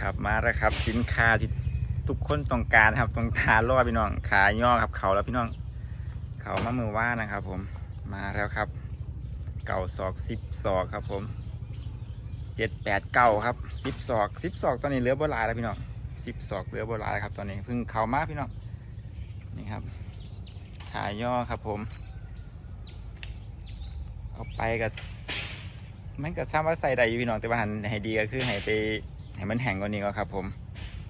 ครับมาแล้วครับ สินค้าที่ทุกคนต้องการครับต้องการรอดพี่น้องขายย่อครับเขาแล้วพี่น้อง เขามามือว่านะครับ ผมมาแล้วครับ เก่าศอกสิบศอกครับ ผมเจ็ดแปดเก้าครับสิบศอกสิบศอกตอนนี้เหลือโบหลายแล้วพี่น้องสิบศอกเหลือโบหลายครับ ตอนนี้เพิ่งเขามาพี่น้องนี่ครับขายย่อครับผม เอาไปกับมันก็ทราบว่าใส่ได้อยู่พี่น้องแต่ว่าหันให้ดีก็คือให้ไป ให้มันแห้งกว่านี้ก็ครับ ผม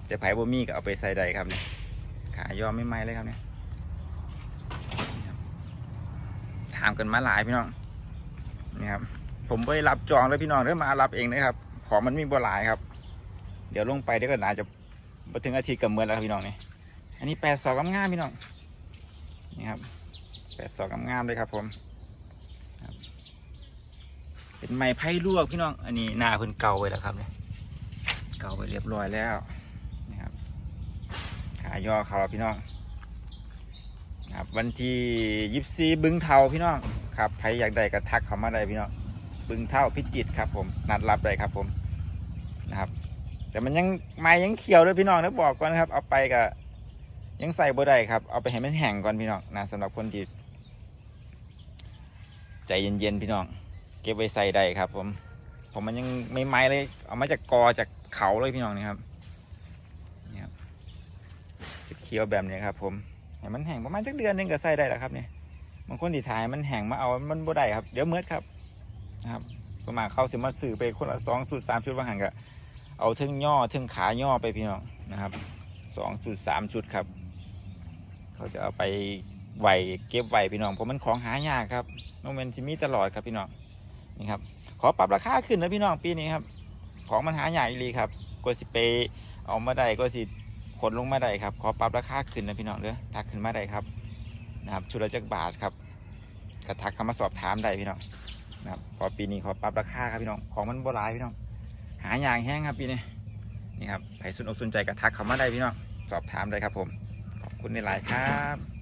แต่ไผ่บ่มีก็เอาไปใส่ได้ครับเนี่ยขายย่อไม่ไหมเลยครับเนี่ยถามกันมาหลายพี่น้องนี่ครับผมไปรับจองเลยพี่น้องเด้อมารับเองนะครับ ของมันมีบ่หลายครับ เดี๋ยวลงไปเดี๋ยวก็น่าจะมาถึงอาทิตย์กับเมื่อแล้วครับพี่น้องนี่อันนี้แปดสองงามพี่น้องนี่ครับแปดสองงามเลยครับ ผมเป็นไม้ไผ่ลวกพี่น้อง อันนี้หน้าเพิ่นเก่าไว้แล้วครับเนี่ย เก่าไปเรียบร้อยแล้วนี่ครับขาย่อเขาพี่น้องครับวันที่ยิบซีบึงเทาพี่น้องครับใครอยากได้ก็ทักเขามาได้พี่น้องบึงเท่าพิจิตครับผมนัดรับได้ครับผมนะครับ แต่มันยังไม้ยังเขียวด้วยพี่น้องนะบอกก่อนครับ เอาไปกับยังใส่บ่ได้ครับ เอาไปให้มันแห้งก่อนพี่น้องนะสำหรับคนที่ใจเย็นๆพี่น้อง เก็บไว้ใส่ได้ครับ ผมผมมันยังไม่ไม้เลย เอามาจากกอจาก เขาเลยพี่น้องนี่ครับนี่ครับจะเขียวแบบนี้ครับ ผมให้มันแห้งประมาณสักเดือนหนึงก็ใส่ได้แล้วครับเนี่ยบางคนที่ถ่ายมันแห้งมาเอามันบ่ได้ครับ เดี๋ยวเมื่ดครับนะครับประมาณเขาสิมาสื่อไปคนละสองชุดสามชุดว่าหันกะเอาเทึงย่อเทึงขาย่อไปพี่น้องนะครับสองชุดสามชุดครับ เขาจะเอาไปไหวเก็บไหวพี่น้องเพราะมันของหายากครับโนเมนที่มีตลอดครับพี่น้องนี่ครับขอปรับราคาขึ้นนะพี่น้องปีนี้ครับ ของมันหายากอีหลีครับก็สิไปเอามาได้ก็สิขนลงมาได้ครับ ขอปรับราคาขึ้นนะพี่น้องเด้อทักขึ้นมาได้ครับนะครับชุดละจักบาทครับกระทักเข้ามาสอบถามได้พี่น้องนะครับพอปีนี้ขอปรับราคาครับพี่น้องของมันโบราณพี่น้องหาอย่างแห้งครับปีนี้นี่ครับใครสนอกสนใจก็ทักเข้ามาได้พี่น้องสอบถามได้ครับผมขอบคุณในหลายครับ